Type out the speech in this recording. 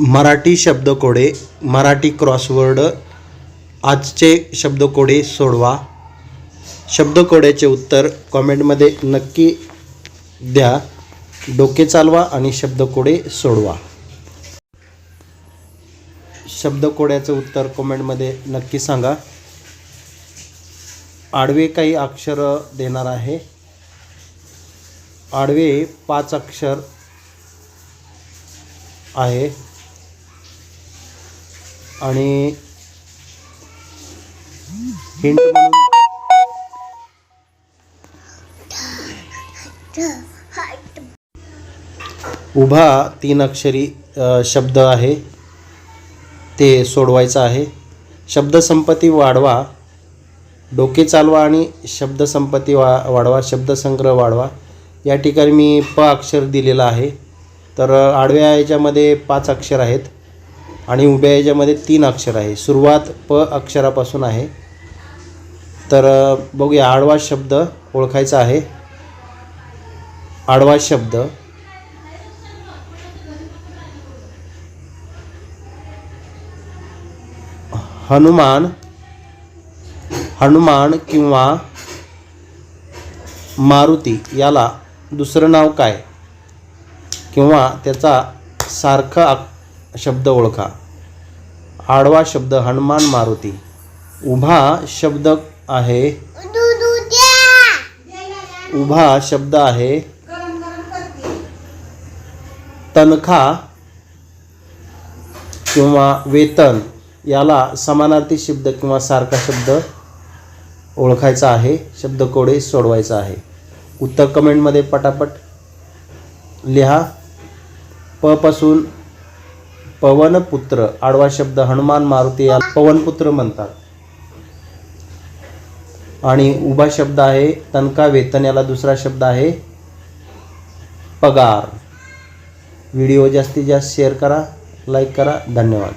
Marathi शब्दकोडे Marathi crossword आजचे शब्दकोडे सोडवा. शब्दकोड्याचे उत्तर कॉमेंटमध्ये नक्की द्या. डोके चालवा आणि शब्दकोडे सोडवा. शब्दकोड्याचं उत्तर कॉमेंटमध्ये नक्की सांगा. आडवे काही अक्षर देणार आहे. आडवे पाच अक्षर आहे. आणि हिंट म्हणून उभा तीन अक्षरी शब्द आहे. ते सोडवायचं आहे. शब्दसंपत्ती वाढवा. डोके चालवा आणि शब्दसंपत्ती वा वाढवा. शब्दसंग्रह वाढवा. या ठिकाणी मी प अक्षर दिलेलं आहे. तर आडव्या याच्यामध्ये पाच अक्षर आहेत. आणि उभ्या याच्यामध्ये तीन अक्षर आहे. सुरुवात प अक्षरापासून आहे. तर बघूया आडवा शब्द ओळखायचा आहे. आडवा शब्द. हनुमान हनुमान किंवा मारुती याला दुसरं नाव काय? किंवा त्याचा सारखा शब्द ओळखा. आडवा शब्द हनुमान मारुती. उभा शब्द आहे उभा शब्द आहे तनखा किंवा वेतन. याला समानार्थी शब्द किंवा सारखा शब्द ओळखायचा आहे. शब्दकोडे सोडवायचा आहे. उत्तर कमेंटमध्ये पटापट लिहा. प पासून पवनपुत्र आडवा शब्द हनुमान मारुती याला पवनपुत्र म्हणतात. आणि उभा शब्द आहे तनका वेतन याला दुसरा शब्द आहे पगार. व्हिडिओ जास्तीत जास्त शेअर करा लाईक करा धन्यवाद.